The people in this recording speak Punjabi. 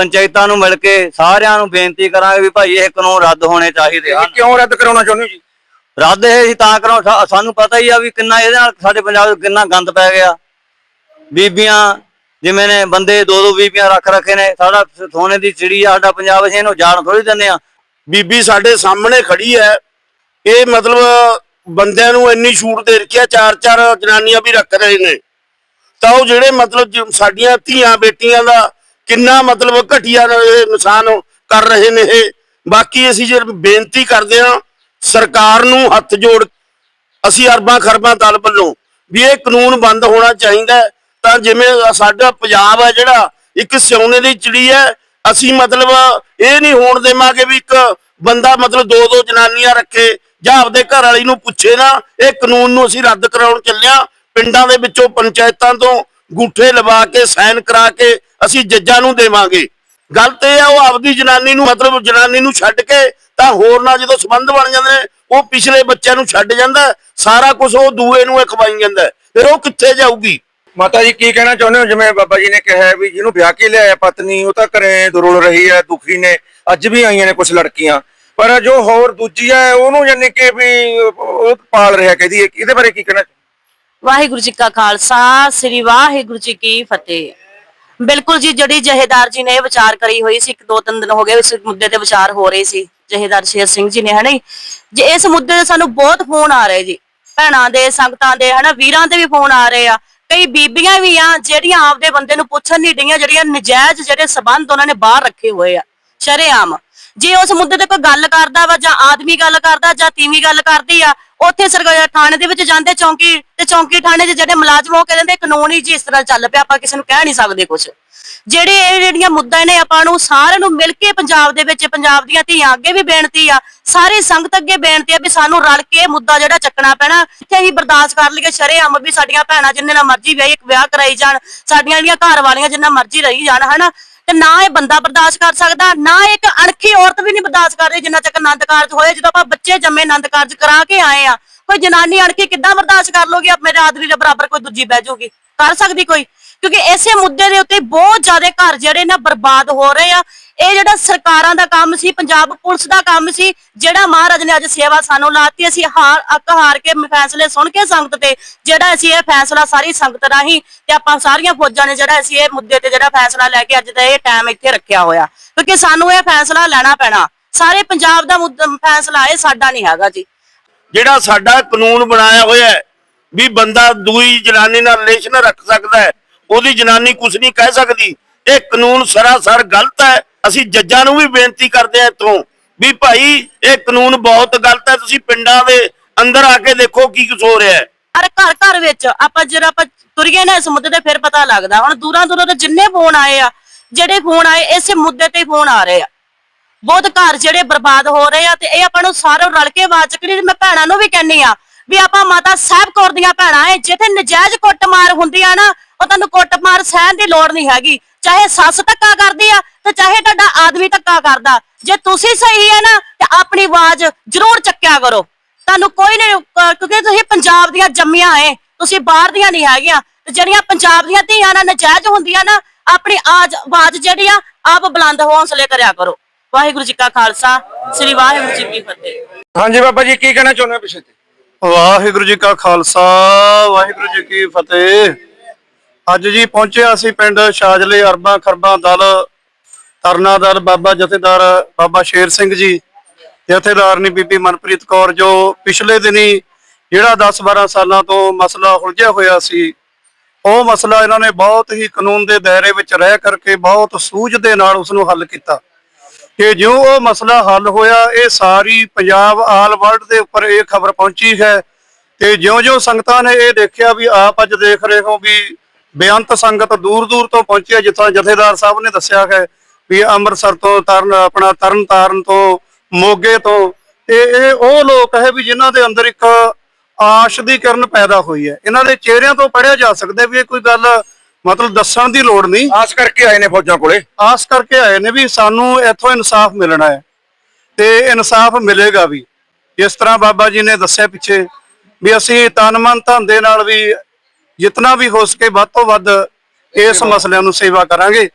ਪੰਚਾਇਤਾਂ ਨੂੰ ਮਿਲ ਕੇ ਸਾਰਿਆਂ ਨੂੰ ਬੇਨਤੀ ਕਰਾਂਗੇ ਵੀ ਭਾਈ ਇਹ ਕਾਨੂੰਨ ਰੱਦ ਹੋਣੇ ਚਾਹੀਦੇ ਹਨ ਕਿਉਂ ਰੱਦ ਕਰਾਉਣਾ ਚਾਹੁੰਦੇ ਹੋ ਜੀ? ਰੱਦ ਇਹ ਸੀ ਤਾਂ ਕਰਾਉ ਸਾਨੂੰ ਪਤਾ ਹੀ ਆ ਵੀ ਕਿੰਨਾ ਇਹਦੇ ਨਾਲ ਸਾਡੇ ਪੰਜਾਬ 'ਚ ਕਿੰਨਾ ਗੰਦ ਪੈ ਗਿਆ। ਬੀਬੀਆਂ ਜਿਵੇਂ ਨੇ ਬੰਦੇ ਦੋ ਦੋ ਬੀਬੀਆਂ ਰੱਖ ਰੱਖੇ ਨੇ ਸਾਡਾ ਸੋਨੇ ਦੀ ਚਿੜੀ ਆ ਸਾਡਾ ਪੰਜਾਬ ਅਸੀਂ ਇਹਨੂੰ ਜਾਣ ਥੋੜੀ ਦਿੰਦੇ ਆ। ਬੀਬੀ ਸਾਡੇ ਸਾਹਮਣੇ ਖੜੀ ਹੈ। ਇਹ ਮਤਲਬ ਬੰਦਿਆਂ ਨੂੰ ਇੰਨੀ ਛੂਟ ਦੇ ਰੱਖਿਆ ਚਾਰ ਚਾਰ ਜਨਾਨੀਆਂ ਵੀ ਰੱਖ ਰਹੇ ਨੇ। ਤਾਂ ਉਹ ਜਿਹੜੇ ਮਤਲਬ ਜ- ਸਾਡੀਆਂ ਧੀਆਂ ਬੇਟੀਆਂ ਦਾ ਕਿੰਨਾ ਮਤਲਬ ਘਟੀਆ ਨੁਕਸਾਨ ਕਰ ਰਹੇ ਨੇ ਇਹ। ਬਾਕੀ ਅਸੀਂ ਜੇ ਬੇਨਤੀ ਕਰਦੇ ਹਾਂ, ਸਰਕਾਰ ਨੂੰ ਹੱਥ ਜੋੜ ਅਸੀਂ ਅਰਬਾਂ ਖਰਬਾਂ ਦਲ ਵੱਲੋਂ ਵੀ ਇਹ ਕਾਨੂੰਨ ਬੰਦ ਹੋਣਾ ਚਾਹੀਦਾ ਤਾਂ ਜਿਵੇਂ ਸਾਡਾ ਪੰਜਾਬ ਹੈ ਜਿਹੜਾ, ਇੱਕ ਸਿਉਨੇ ਦੀ ਚਿੜੀ ਹੈ, ਅਸੀਂ ਮਤਲਬ ਇਹ ਨਹੀਂ ਹੋਣ ਦੇਵਾਂਗੇ ਵੀ ਇੱਕ ਬੰਦਾ ਮਤਲਬ ਦੋ ਦੋ ਜਨਾਨੀਆਂ ਰੱਖੇ, ਜਾਂ ਆਪਦੇ ਘਰ ਵਾਲੀ ਨੂੰ ਪੁੱਛੇ ਨਾ, ਇਹ ਕਾਨੂੰਨ ਨੂੰ ਅਸੀਂ ਰੱਦ ਕਰਾਉਣ ਚੱਲਿਆ ਪਿੰਡਾਂ ਦੇ ਵਿੱਚੋਂ ਪੰਚਾਇਤਾਂ ਤੋਂ ਗੂਠੇ ਲਵਾ ਕੇ, ਸਾਈਨ ਕਰਾ ਕੇ ਅਸੀਂ ਜੱਜਾਂ ਨੂੰ ਦੇਵਾਂਗੇ। ਗੱਲ ਤੇ ਇਹ ਆ, ਉਹ ਆਪਦੀ ਜਨਾਨੀ ਨੂੰ, ਮਤਲਬ ਜਨਾਨੀ ਨੂੰ ਛੱਡ ਕੇ ਤਾਂ ਹੋਰ ਨਾਲ ਜਦੋਂ ਸੰਬੰਧ ਬਣ ਜਾਂਦੇ ਨੇ, ਉਹ ਪਿਛਲੇ ਬੱਚਿਆਂ ਨੂੰ ਛੱਡ ਜਾਂਦਾ, ਸਾਰਾ ਕੁਝ ਉਹ ਦੂਏ ਨੂੰ ਖਵਾਈ ਜਾਂਦਾ। ਫਿਰ ਉਹ ਕਿੱਥੇ ਜਾਊਗੀ? ਮਾਤਾ ਜੀ, ਕੀ ਕਹਿਣਾ ਚਾਹੁੰਦੇ ਹੋ? ਜਿਵੇਂ ਬਾਬਾ ਜੀ ਨੇ ਕਿਹਾ ਵੀ ਜਿਹਨੂੰ ਵਿਆਹ ਕੇ ਲਿਆਇਆ ਪਤਨੀ, ਉਹ ਤਾਂ ਘਰੇ ਦੁਰੁਲ ਰਹੀ ਹੈ, ਦੁਖੀ ਨੇ, ਅੱਜ ਵੀ ਆਈਆਂ ਨੇ ਕੁਝ ਲੜਕੀਆਂ। ਪਰ ਜੋ ਹੋਰ ਦੂਜੀ ਹੈ, ਉਹਨੂੰ ਯਾਨੀ ਕਿ ਵੀ ਉਹ ਪਾਲ ਰਿਹਾ ਕਹਿੰਦੀ ਹੈ ਇਹਦੇ ਬਾਰੇ ਕੀ ਕਹਿਣਾ ਵਾਹਿਗੁਰੂ ਜੀ ਕਾ ਖਾਲਸਾ, ਸ੍ਰੀ ਵਾਹਿਗੁਰੂ ਜੀ ਕੀ ਫਤਿਹ। ਬਿਲਕੁਲ ਜੀ, ਜਿਹੜੀ ਜਹੇਦਾਰ ਜੀ ਨੇ ਵਿਚਾਰ ਕਰੀ ਹੋਈ ਸੀ, ਇੱਕ ਦੋ ਤਿੰਨ ਦਿਨ ਹੋ ਗਏ ਇਸ ਮੁੱਦੇ ਤੇ ਵਿਚਾਰ ਹੋ ਰਹੇ ਸੀ, ਜਹੇਦਾਰ ਸ਼ੇਰ ਸਿੰਘ ਜੀ ਨੇ, ਹਨਾ ਜੇ? ਇਸ ਮੁੱਦੇ ਤੇ ਸਾਨੂੰ ਬਹੁਤ ਫੋਨ ਆ ਰਹੇ ਜੀ, ਭੈਣਾਂ ਦੇ, ਸੰਗਤਾਂ ਦੇ, ਹਨਾ, ਵੀਰਾਂ ਦੇ ਵੀ ਫੋਨ ਆ ਰਹੇ ਆ, ਕਈ ਬੀਬੀਆਂ ਵੀ ਆ, ਜਿਹੜੀਆਂ ਆਪਦੇ ਬੰਦੇ ਨੂੰ ਪੁੱਛਣ ਨਹੀਂ ਡਈਆਂ, ਜਿਹੜੀਆਂ ਨਜਾਇਜ਼ ਜਿਹੜੇ ਸਬੰਧ ਉਹਨਾਂ ਨੇ ਬਾਹਰ ਰੱਖੇ ਹੋਏ ਆ, ਸ਼ਰੇਆਮ। ਜੇ ਉਸ ਮੁੱਦੇ ਤੇ ਕੋਈ ਗੱਲ ਕਰਦਾ ਵਾ ਜਾਂ ਆਦਮੀ ਗੱਲ ਕਰਦਾ ਜਾਂ ਤੀਵੀਂ ਗੱਲ ਕਰਦੀ ਆ, ਉੱਥੇ ਸਰਕਾਰ ਥਾਣੇ ਦੇ ਵਿੱਚ ਜਾਂਦੇ ਚੌਂਕੀ ਤੇ ਚੌਂਕੀ ਥਾਣੇ 'ਚ ਜਿਹੜੇ ਮੁਲਾਜ਼ਮ ਉਹ ਕਹਿੰਦੇ ਕਾਨੂੰਨ ਹੀ ਜੀ ਇਸ ਤਰ੍ਹਾਂ ਚੱਲ ਪਿਆ, ਆਪਾਂ ਕਿਸੇ ਨੂੰ ਕਹਿ ਨਹੀਂ ਸਕਦੇ ਕੁਝ ਜਿਹੜੇ ਇਹ ਜਿਹੜੀਆਂ ਮੁੱਦਾ ਨੇ ਆਪਾਂ ਨੂੰ ਸਾਰਿਆਂ ਨੂੰ ਮਿਲ ਕੇ ਪੰਜਾਬ ਦੇ ਵਿੱਚ, ਪੰਜਾਬ ਦੀਆਂ ਧੀਆਂ ਅੱਗੇ ਵੀ ਬੇਨਤੀ ਆ, ਸਾਰੀ ਸੰਗਤ ਅੱਗੇ ਬੇਨਤੀ ਆ ਵੀ ਸਾਨੂੰ ਰਲ ਕੇ ਇਹ ਮੁੱਦਾ ਜਿਹੜਾ ਚੱਕਣਾ ਪੈਣਾ, ਇੱਥੇ ਹੀ ਬਰਦਾਸ਼ਤ ਕਰ ਲਈਏ, ਸ਼ਰੇਆਮ ਵੀ ਸਾਡੀਆਂ ਭੈਣਾਂ ਜਿੰਨੇ ਨਾਲ ਮਰਜ਼ੀ ਵਿਆਹ ਇੱਕ ਵਿਆਹ ਕਰਾਈ ਜਾਣ, ਸਾਡੀਆਂ ਜਿਹੜੀਆਂ ਘਰ ਵਾਲੀਆਂ ਜਿੰਨਾ ਮਰਜ਼ੀ ਰਹੀ ਜਾਣ, ਹਨਾ? ਤੇ ਨਾ ਇਹ ਬੰਦਾ ਬਰਦਾਸ਼ਤ ਕਰ ਸਕਦਾ, ਨਾ ਇੱਕ ਅਣਖੀ ਔਰਤ ਵੀ ਨਹੀਂ ਬਰਦਾਸ਼ਤ ਕਰ ਰਹੀ ਜਿੰਨਾ ਤੱਕ ਆਨੰਦ ਕਾਰਜ ਹੋਏ ਜਦੋਂ ਆਪਾਂ ਬੱਚੇ ਜੰਮੇ ਆਨੰਦ ਕਾਰਜ ਕਰਾ ਕੇ ਆਏ ਆ, ਕੋਈ ਜਨਾਨੀ ਅਣਖੀ ਕਿੱਦਾਂ ਬਰਦਾਸ਼ਤ ਕਰ ਲੋਗੀ ਮੇਰੇ ਆਦਮੀ ਦੇ ਬਰਾਬਰ ਕੋਈ ਦੂਜੀ ਬਹਿ ਜਾਊਗੀ, ਕਰ ਸਕਦੀ ਕੋਈ? ਕਿਉਂਕਿ ਇਸੇ ਮੁੱਦੇ ਦੇ ਉੱਤੇ ਬਹੁਤ ਜ਼ਿਆਦਾ ਘਰ ਜਿਹੜੇ ਨਾ ਬਰਬਾਦ ਹੋ ਰਹੇ ਆ। ਇਹ ਜਿਹੜਾ ਸਰਕਾਰਾਂ ਦਾ ਕੰਮ ਸੀ, ਪੰਜਾਬ ਪੁਲਿਸ ਦਾ ਕੰਮ ਸੀ, ਜਿਹੜਾ ਮਹਾਰਾਜ ਨੇ ਅੱਜ ਸੇਵਾ ਸਾਨੂੰ ਲਾਤੀ, ਅਸੀਂ ਹਾਰ ਅੱਕ ਹਾਰ ਕੇ ਫੈਸਲੇ ਸੁਣ ਕੇ ਸੰਗਤ ਤੇ, ਜਿਹੜਾ ਅਸੀਂ ਇਹ ਫੈਸਲਾ ਸਾਰੀ ਸੰਗਤ ਰਾਹੀਂ ਤੇ ਆਪਾਂ ਸਾਰੀਆਂ ਫੌਜਾਂ ਨੇ ਜਿਹੜਾ ਅਸੀਂ ਇਹ ਮੁੱਦੇ ਤੇ ਜਿਹੜਾ ਫੈਸਲਾ ਲੈ ਕੇ ਅੱਜ ਦਾ ਇਹ ਟਾਈਮ ਇੱਥੇ ਰੱਖਿਆ ਹੋਇਆ। ਕਿਉਂਕਿ ਸਾਨੂੰ ਇਹ ਫੈਸਲਾ ਲੈਣਾ ਪੈਣਾ। ਸਾਰੇ ਪੰਜਾਬ ਦਾ ਮੁੱਦਾ- ਫੈਸਲਾ ਇਹ ਸਾਡਾ ਨਹੀਂ ਹੈਗਾ ਜੀ। ਜਿਹੜਾ ਸਾਡਾ ਕਾਨੂੰਨ ਬਣਾਇਆ ਹੋਇਆ ਵੀ ਬੰਦਾ ਦੂਈ ਜਨਾਨੀ ਨਾਲ ਰਿਲੇਸ਼ਨ ਰੱਖ ਸਕਦਾ ਹੈ ਉਹਦੀ ਜਨਾਨੀ ਕੁਝ ਨਹੀਂ ਕਹਿ ਸਕਦੀ। ਇਹ ਕਾਨੂੰਨ ਸਰਾਸਰ ਗਲਤ ਹੈ। ਅਸੀਂ ਜੱਜਾਂ ਨੂੰ ਵੀ ਬੇਨਤੀ ਕਰਦੇ ਹਾਂ ਇੱਥੋਂ ਵੀ ਭਾਈ, ਇਹ ਕਾਨੂੰਨ ਬਹੁਤ ਗਲਤ ਹੈ। ਤੁਸੀਂ ਪਿੰਡਾਂ ਦੇ ਅੰਦਰ ਆ ਕੇ ਦੇਖੋ ਕੀ ਕੁਝ ਹੋ ਰਿਹਾ ਹੈ। ਹਰ ਘਰ ਘਰ ਵਿੱਚ ਆਪਾਂ ਜਿਹੜਾ ਆਪਾਂ ਤੁਰੀਏ ਨਾ ਇਸ ਮੁੱਦੇ ਤੇ ਫਿਰ ਪਤਾ ਲੱਗਦਾ। ਹੁਣ ਦੂਰਾਂ ਦੂਰਾਂ ਤੋਂ ਜਿੰਨੇ ਫੋਨ ਆਏ ਆ, ਜਿਹੜੇ ਫੋਨ ਆਏ, ਇਸੇ ਮੁੱਦੇ ਤੇ ਫੋਨ ਆ ਰਹੇ ਆ। ਬਹੁਤ ਘਰ ਜਿਹੜੇ ਬਰਬਾਦ ਹੋ ਰਹੇ ਆ ਤੇ ਇਹ ਆਪਾਂ ਨੂੰ ਸਾਰੇ ਰਲ ਕੇ ਆਵਾਜ਼ ਚੱਕਣੀ ਮੈਂ ਭੈਣਾਂ ਨੂੰ ਵੀ ਕਹਿੰਨੀ ਆ ਵੀ ਆਪਾਂ ਮਾਤਾ ਸਾਹਿਬ ਕੌਰ ਦੀਆਂ ਭੈਣਾਂ ਐ, ਜਿੱਥੇ ਨਜਾਇਜ਼ ਕੁੱਟਮਾਰ ਹੁੰਦੀ ਆ ਨਾ ਉਹ ਤੁਹਾਨੂੰ ਕੁੱਟਮਾਰ ਸਹਿਣ ਦੀ ਲੋੜ ਨਹੀਂ ਹੈਗੀ। ਚਾਹੇ ਸੱਸ ਧੱਕਾ ਕਰਦੀ ਆ ਤੇ ਚਾਹੇ ਤੁਹਾਡਾ ਆਦਮੀ ਧੱਕਾ ਕਰਦਾ। ਜੇ ਤੁਸੀਂ ਸਹੀ ਹੈ ਨਾ ਤੇ ਆਪਣੀ ਆਵਾਜ਼ ਜ਼ਰੂਰ ਚੱਕਿਆ ਕਰੋ। ਤੁਹਾਨੂੰ ਕੋਈ ਨਹੀਂ ਕਿਉਂਕਿ ਤੁਸੀਂ ਪੰਜਾਬ ਦੀਆਂ ਜੰਮੀਆਂ ਐ। ਤੁਸੀਂ ਬਾਹਰ ਦੀਆਂ ਨਹੀਂ ਹੈਗੀਆਂ। ਤੇ ਜਿਹੜੀਆਂ ਪੰਜਾਬ ਦੀਆਂ ਧੀਆਂ ਨਾਲ ਨਜਾਇਜ਼ ਹੁੰਦੀਆਂ ਨਾ ਆਪਣੀ ਆਜ ਆਵਾਜ਼ ਜਿਹੜੀ ਆ ਆਪ ਬੁਲੰਦ ਹੌਸਲੇ ਕਰਿਆ ਕਰੋ। ਵਾਹਿਗੁਰੂ ਜੀ ਕਾ ਖਾਲਸਾ ਸ੍ਰੀ ਵਾਹਿਗੁਰੂ ਜੀ ਕੀ ਫਤਿਹ। ਹਾਂਜੀ ਬਾਬਾ ਜੀ ਕੀ ਕਹਿਣਾ ਚਾਹੁੰਦੇ ਹੋ ਪਿੱਛੇ? ਤੇ ਵਾਹਿਗੁਰੂ ਜੀ ਕਾ ਖਾਲਸਾ ਵਾਹਿਗੁਰੂ ਜੀ ਕੀ ਫਤਿਹ। ਅੱਜ ਜੀ ਪਹੁੰਚਿਆ ਸੀ ਪਿੰਡ ਸ਼ਾਜਲੇ ਅਰਬਾਂ ਖਰਬਾਂ ਦਲ ਤਰਨਾ ਦਲ, ਬਾਬਾ ਜਥੇਦਾਰ ਬਾਬਾ ਸ਼ੇਰ ਸਿੰਘ ਜੀ ਜਥੇਦਾਰਨੀ ਬੀਬੀ ਮਨਪ੍ਰੀਤ ਕੌਰ ਜੋ ਪਿਛਲੇ ਦਿਨੀ ਜਿਹੜਾ 10-12 ਸਾਲਾਂ ਤੋਂ ਮਸਲਾ ਉਲਝਿਆ ਹੋਇਆ ਸੀ, ਉਹ ਮਸਲਾ ਇਹਨਾਂ ਨੇ ਬਹੁਤ ਹੀ ਕਾਨੂੰਨ ਦੇ ਦਾਇਰੇ ਵਿੱਚ ਰਹਿ ਕਰਕੇ ਬਹੁਤ ਸੂਝ ਦੇ ਨਾਲ ਉਸ ਨੂੰ ਹੱਲ ਕੀਤਾ। ਕਿ ਜਿਉਂ ਉਹ ਮਸਲਾ ਹੱਲ ਹੋਇਆ, ਇਹ ਸਾਰੀ ਪੰਜਾਬ ਆਲ ਵਰਲਡ ਦੇ ਉੱਪਰ ਇਹ ਖਬਰ ਪਹੁੰਚੀ ਹੈ ਤੇ ਜਿਉਂ-ਜਿਉਂ ਸੰਗਤਾਂ ਨੇ ਇਹ ਦੇਖਿਆ ਵੀ ਆਪ ਅੱਜ ਦੇਖ ਰਹੇ ਹੋ ਵੀ ਬੇਅੰਤ ਸੰਗਤ ਦੂਰ-ਦੂਰ ਤੋਂ ਪਹੁੰਚੀ ਹੈ ਜਿੱਥੋਂ ਜਥੇਦਾਰ ਸਾਹਿਬ ਨੇ ਦੱਸਿਆ ਹੈ ਵੀ ਅੰਮ੍ਰਿਤਸਰ ਤੋਂ ਤਰਨ ਆਪਣਾ ਤਰਨ ਤਾਰਨ ਤੋਂ ਮੋਗੇ ਤੋਂ। ਤੇ ਇਹ ਉਹ ਲੋਕ ਹੈ ਵੀ ਜਿਨ੍ਹਾਂ ਦੇ ਅੰਦਰ ਇੱਕ ਆਸ਼ ਦੀ ਕਿਰਨ ਪੈਦਾ ਹੋਈ ਹੈ। ਇਹਨਾਂ ਦੇ ਚਿਹਰਿਆਂ ਤੋਂ ਪੜਿਆ ਜਾ ਸਕਦਾ ਵੀ ਇਹ ਕੋਈ ਗੱਲ ਮਤਲਬ ਦੱਸਣ ਦੀ ਲੋੜ ਨਹੀਂ। ਆਸ ਕਰਕੇ ਆਏ ਨੇ ਫੌਜਾਂ ਕੋਲੇ? ਆਸ ਕਰਕੇ ਆਏ ਨੇ ਵੀ ਸਾਨੂੰ ਇੱਥੋਂ ਇਨਸਾਫ ਮਿਲਣਾ ਹੈ ਤੇ ਇਨਸਾਫ ਮਿਲੇਗਾ ਵੀ। ਜਿਸ ਤਰ੍ਹਾਂ ਬਾਬਾ ਜੀ ਨੇ ਦੱਸਿਆ ਪਿੱਛੇ ਵੀ ਅਸੀਂ ਤਨ ਮਨ ਧਨ ਦੇ ਨਾਲ ਵੀ ਜਿੰਨਾ ਵੀ ਹੋ ਸਕੇ ਵੱਧ ਤੋਂ ਵੱਧ ਇਸ ਮਸਲਿਆਂ ਨੂੰ ਸੇਵਾ ਕਰਾਂਗੇ।